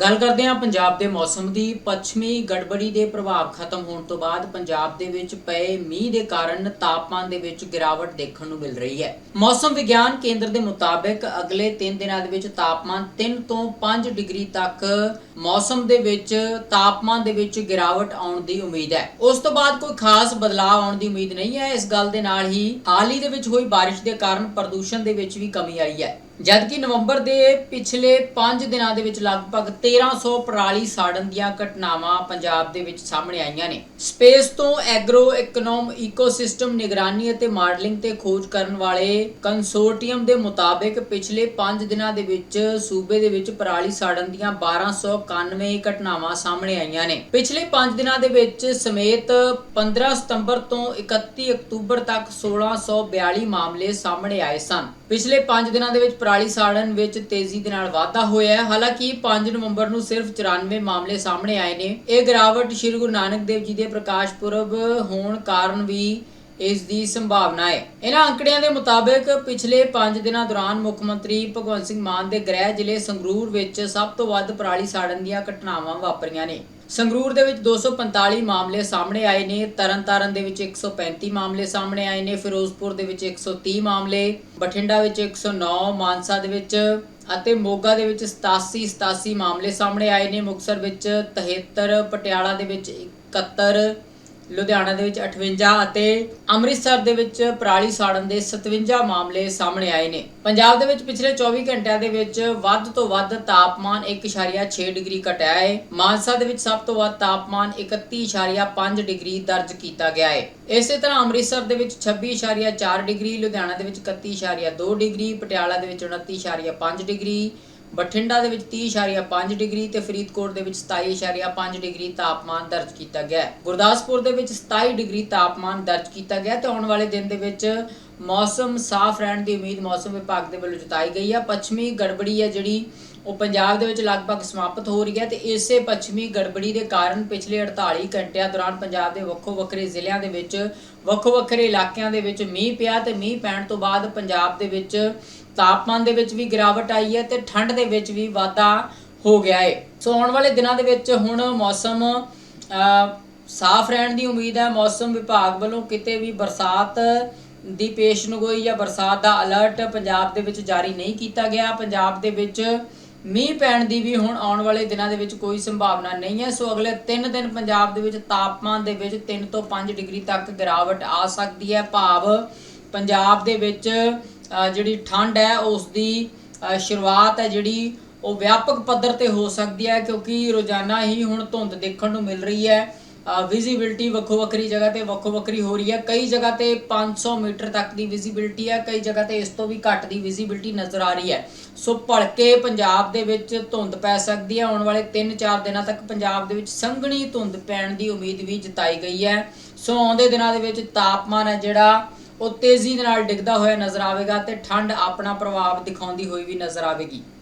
ਗੱਲ ਕਰਦੇ ਹਾਂ ਪੰਜਾਬ ਦੇ ਮੌਸਮ ਦੀ। ਪੱਛਮੀ ਗੜਬੜੀ ਦੇ ਪ੍ਰਭਾਵ ਖਤਮ ਹੋਣ ਤੋਂ ਬਾਅਦ ਪੰਜਾਬ ਦੇ ਵਿੱਚ ਪਏ ਮੀਂਹ ਦੇ ਕਾਰਨ ਤਾਪਮਾਨ ਦੇ ਵਿੱਚ ਗਿਰਾਵਟ ਦੇਖਣ ਨੂੰ ਮਿਲ ਰਹੀ ਹੈ। ਮੌਸਮ ਵਿਗਿਆਨ ਕੇਂਦਰ ਦੇ ਮੁਤਾਬਕ ਅਗਲੇ 3 ਦਿਨਾਂ ਦੇ ਵਿੱਚ ਤਾਪਮਾਨ 3 ਤੋਂ 5 ਡਿਗਰੀ ਤੱਕ ਮੌਸਮ ਦੇ ਵਿੱਚ ਤਾਪਮਾਨ ਦੇ ਵਿੱਚ ਗਿਰਾਵਟ ਆਉਣ ਦੀ ਉਮੀਦ ਹੈ। ਉਸ ਤੋਂ ਬਾਅਦ ਕੋਈ ਖਾਸ ਬਦਲਾਅ ਆਉਣ ਦੀ ਉਮੀਦ ਨਹੀਂ ਹੈ। ਇਸ ਗੱਲ ਦੇ ਨਾਲ ਹੀ ਹਾਲ ਹੀ ਦੇ ਵਿੱਚ ਹੋਈ ਬਾਰਿਸ਼ ਦੇ ਕਾਰਨ ਪ੍ਰਦੂਸ਼ਣ ਦੇ ਵਿੱਚ ਵੀ ਕਮੀ ਆਈ ਹੈ। ਜਦਕਿ ਨਵੰਬਰ ਦੇ ਪਿਛਲੇ 5 ਦਿਨਾਂ ਦੇ ਵਿੱਚ ਲਗਭਗ 1300 ਪਰਾਲੀ ਸਾੜਨ ਦੀਆਂ ਘਟਨਾਵਾਂ ਪੰਜਾਬ ਦੇ ਵਿੱਚ ਸਾਹਮਣੇ ਆਈਆਂ ਨੇ। ਸਪੇਸ ਤੋਂ ਐਗਰੋ ਇਕਨੋਮ ਇਕੋਸਿਸਟਮ ਨਿਗਰਾਨੀ ਅਤੇ ਮਾਡਲਿੰਗ ਤੇ ਖੋਜ ਕਰਨ ਵਾਲੇ ਕੰਸੋਰਟੀਅਮ ਦੇ ਮੁਤਾਬਕ ਪਿਛਲੇ 5 ਦਿਨਾਂ ਦੇ ਵਿੱਚ ਸੂਬੇ ਦੇ ਵਿੱਚ ਪਰਾਲੀ ਸਾੜਨ ਦੀਆਂ 1291 ਘਟਨਾਵਾਂ ਸਾਹਮਣੇ ਆਈਆਂ ਨੇ। ਪਿਛਲੇ 5 ਦਿਨਾਂ ਦੇ ਵਿੱਚ ਸਮੇਤ 15 ਸਤੰਬਰ ਤੋਂ 31 ਅਕਤੂਬਰ ਤੱਕ 1642 ਮਾਮਲੇ ਸਾਹਮਣੇ ਆਏ ਸਨ। ਪਿਛਲੇ 5 ਦਿਨਾਂ ਦੇ ਵਿੱਚ ਪਰਾਲੀ ਸਾੜਨ ਵਿੱਚ ਤੇਜ਼ੀ ਦੇ ਨਾਲ ਵਾਧਾ ਹੋਇਆ ਹੈ। ਹਾਲਾਂਕਿ 5 ਨਵੰਬਰ ਨੂੰ ਸਿਰਫ 94 ਮਾਮਲੇ ਸਾਹਮਣੇ ਆਏ ਨੇ। ਇਹ ਗਿਰਾਵਟ ਸ੍ਰੀ ਗੁਰੂ ਨਾਨਕ ਦੇਵ ਜੀ ਦੇ ਪ੍ਰਕਾਸ਼ ਪੁਰਬ ਹੋਣ ਕਾਰਨ ਵੀ ਇਸ ਦੀ ਸੰਭਾਵਨਾ ਹੈ। ਇਹਨਾਂ ਅੰਕੜਿਆਂ ਦੇ ਮੁਤਾਬਕ ਪਿਛਲੇ 5 ਦਿਨਾਂ ਦੌਰਾਨ ਮੁੱਖ ਮੰਤਰੀ ਭਗਵੰਤ ਸਿੰਘ ਮਾਨ ਦੇ ਗ੍ਰਹਿ ਜ਼ਿਲ੍ਹੇ ਸੰਗਰੂਰ ਵਿੱਚ ਸਭ ਤੋਂ ਵੱਧ ਪਰਾਲੀ ਸਾੜਨ ਦੀਆਂ ਘਟਨਾਵਾਂ ਵਾਪਰੀਆਂ ਨੇ। ਸੰਗਰੂਰ ਦੇ ਵਿੱਚ 245 ਮਾਮਲੇ ਸਾਹਮਣੇ ਆਏ ਨੇ, ਤਰਨਤਾਰਨ ਦੇ ਵਿੱਚ 135 ਮਾਮਲੇ ਸਾਹਮਣੇ ਆਏ ਨੇ, ਫਿਰੋਜ਼ਪੁਰ ਦੇ ਵਿੱਚ 130 ਮਾਮਲੇ, ਬਠਿੰਡਾ ਵਿੱਚ 109 ਮਾਨਸਾ ਦੇ ਵਿੱਚ ਅਤੇ ਮੋਗਾ ਦੇ ਵਿੱਚ 87 87 ਮਾਮਲੇ ਸਾਹਮਣੇ ਆਏ ਨੇ। ਮੁਕਸਰ ਵਿੱਚ 73 ਪਟਿਆਲਾ ਦੇ ਵਿੱਚ 71 ਲੁਧਿਆਣਾ ਦੇ ਵਿੱਚ 58 ਅਤੇ ਅੰਮ੍ਰਿਤਸਰ ਦੇ ਵਿੱਚ ਪਰਾਲੀ ਸਾੜਨ ਦੇ 57 ਮਾਮਲੇ ਸਾਹਮਣੇ ਆਏ ਨੇ। ਪੰਜਾਬ ਦੇ ਵਿੱਚ ਪਿਛਲੇ 24 ਘੰਟਿਆਂ ਦੇ ਵਿੱਚ ਵੱਧ ਤੋਂ ਵੱਧ ਤਾਪਮਾਨ 1.6 ਡਿਗਰੀ ਘਟਿਆ ਹੈ। ਮਾਨਸਾ ਦੇ ਵਿੱਚ ਸਭ ਤੋਂ ਵੱਧ ਤਾਪਮਾਨ 31.5 ਡਿਗਰੀ ਦਰਜ ਕੀਤਾ ਗਿਆ ਹੈ। ਇਸੇ ਤਰ੍ਹਾਂ ਅੰਮ੍ਰਿਤਸਰ ਦੇ ਵਿੱਚ 26.4 ਡਿਗਰੀ, ਲੁਧਿਆਣਾ ਦੇ ਵਿੱਚ 31.2 ਡਿਗਰੀ, ਪਟਿਆਲਾ ਦੇ ਵਿੱਚ 29.5 ਡਿਗਰੀ ਬਠਿੰਡਾ ਦੇ ਵਿੱਚ 30.5 ਡਿਗਰੀ ਤੇ ਫਰੀਦਕੋਟ ਦੇ ਵਿੱਚ 27.5 ਡਿਗਰੀ ਤਾਪਮਾਨ ਦਰਜ ਕੀਤਾ ਗਿਆ ਗੁਰਦਾਸਪੁਰ ਦੇ ਵਿੱਚ 27 ਡਿਗਰੀ ਤਾਪਮਾਨ ਦਰਜ ਕੀਤਾ ਗਿਆ ਤੇ ਆਉਣ ਵਾਲੇ ਦਿਨ ਦੇ ਵਿੱਚ ਮੌਸਮ ਸਾਫ਼ ਰਹਿਣ ਦੀ ਉਮੀਦ ਮੌਸਮ ਵਿਭਾਗ ਦੇ ਵੱਲੋਂ ਜਤਾਈ ਗਈ ਹੈ ਪੱਛਮੀ ਗੜਬੜੀ ਹੈ ਜਿਹੜੀ ਉਹ ਪੰਜਾਬ ਦੇ ਵਿੱਚ ਲਗਭਗ ਸਮਾਪਤ ਹੋ ਰਹੀ ਹੈ ਤੇ ਇਸੇ ਪੱਛਮੀ ਗੜਬੜੀ ਦੇ ਕਾਰਨ ਪਿਛਲੇ 48 ਘੰਟਿਆਂ ਦੌਰਾਨ ਪੰਜਾਬ ਦੇ ਵੱਖੋ ਵੱਖਰੇ ਜ਼ਿਲ੍ਹਿਆਂ ਦੇ ਵਿੱਚ ਵੱਖੋ ਵੱਖਰੇ ਇਲਾਕਿਆਂ ਦੇ ਵਿੱਚ ਮੀਂਹ ਪਿਆ ਤੇ ਮੀਂਹ ਪੈਣ ਤੋਂ ਬਾਅਦ ਪੰਜਾਬ ਦੇ ਵਿੱਚ ਤਾਪਮਾਨ ਦੇ ਵਿੱਚ ਵੀ ਗਿਰਾਵਟ ਆਈ ਹੈ ਤੇ ਠੰਡ ਦੇ ਵਿੱਚ ਵੀ ਵਾਧਾ ਹੋ ਗਿਆ ਹੈ ਸੋ ਆਉਣ ਵਾਲੇ ਦਿਨਾਂ ਦੇ ਵਿੱਚ ਹੁਣ ਮੌਸਮ ਅ, ਸਾਫ਼ ਰਹਿਣ ਦੀ ਉਮੀਦ ਹੈ। ਮੌਸਮ ਵਿਭਾਗ ਵੱਲੋਂ ਕਿਤੇ ਵੀ ਬਰਸਾਤ ਦੀ ਪੇਸ਼ਨਗੋਈ ਜਾਂ ਬਰਸਾਤ ਦਾ ਅਲਰਟ ਪੰਜਾਬ ਦੇ ਵਿੱਚ ਜਾਰੀ ਨਹੀਂ ਕੀਤਾ ਗਿਆ। ਪੰਜਾਬ ਦੇ ਵਿੱਚ ਮੀਂਹ ਪੈਣ ਦੀ ਵੀ ਹੁਣ ਆਉਣ ਵਾਲੇ ਦਿਨਾਂ ਦੇ ਵਿੱਚ ਕੋਈ ਸੰਭਾਵਨਾ ਨਹੀਂ ਹੈ। ਸੋ ਅਗਲੇ 3 ਦਿਨ ਪੰਜਾਬ ਦੇ ਵਿੱਚ ਤਾਪਮਾਨ ਦੇ ਵਿੱਚ 3 ਤੋਂ 5 ਡਿਗਰੀ ਤੱਕ ਗਿਰਾਵਟ ਆ ਸਕਦੀ ਹੈ। ਭਾਵ ਪੰਜਾਬ ਦੇ ਵਿੱਚ ਜਿਹੜੀ ਠੰਡ ਹੈ, ਉਸ ਦੀ ਸ਼ੁਰੂਆਤ ਹੈ ਜਿਹੜੀ, ਉਹ ਵਿਆਪਕ ਪੱਧਰ ਤੇ ਹੋ ਸਕਦੀ ਹੈ ਕਿਉਂਕਿ ਰੋਜ਼ਾਨਾ ਹੀ ਹੁਣ ਧੁੰਦ ਦੇਖਣ ਨੂੰ ਮਿਲ ਰਹੀ ਹੈ। ਵਿਜ਼ਿਬਿਲਟੀ ਵੱਖੋ ਵੱਖਰੀ ਜਗ੍ਹਾ ਤੇ ਵੱਖੋ ਵੱਖਰੀ ਹੋ ਰਹੀ ਹੈ। ਕਈ ਜਗ੍ਹਾ ਤੇ 500 ਮੀਟਰ ਤੱਕ ਦੀ ਵਿਜ਼ਿਬਿਲਟੀ ਹੈ, ਕਈ ਜਗ੍ਹਾ ਤੇ ਇਸ ਤੋਂ ਵੀ ਘੱਟ ਦੀ ਵਿਜ਼ਿਬਿਲਟੀ ਨਜ਼ਰ ਆ ਰਹੀ ਹੈ। ਸੋ ਭਲਕੇ ਪੰਜਾਬ ਦੇ ਵਿੱਚ ਧੁੰਦ ਪੈ ਸਕਦੀ ਹੈ। ਆਉਣ ਵਾਲੇ 3-4 ਦਿਨਾਂ ਤੱਕ ਪੰਜਾਬ ਦੇ ਵਿੱਚ ਸੰਘਣੀ ਧੁੰਦ ਪੈਣ ਦੀ ਉਮੀਦ ਵੀ ਜਤਾਈ ਗਈ ਹੈ। ਸੋ ਆਉਂਦੇ ਦਿਨਾਂ ਦੇ ਵਿੱਚ ਤਾਪਮਾਨ ਹੈ ਜਿਹੜਾ, ਉਹ ਤੇਜ਼ੀ ਦੇ ਨਾਲ ਡਿੱਗਦਾ ਹੋਇਆ ਨਜ਼ਰ ਆਵੇਗਾ ਤੇ ਠੰਡ ਆਪਣਾ ਪ੍ਰਭਾਵ ਦਿਖਾਉਂਦੀ ਹੋਈ ਵੀ ਨਜ਼ਰ ਆਵੇਗੀ।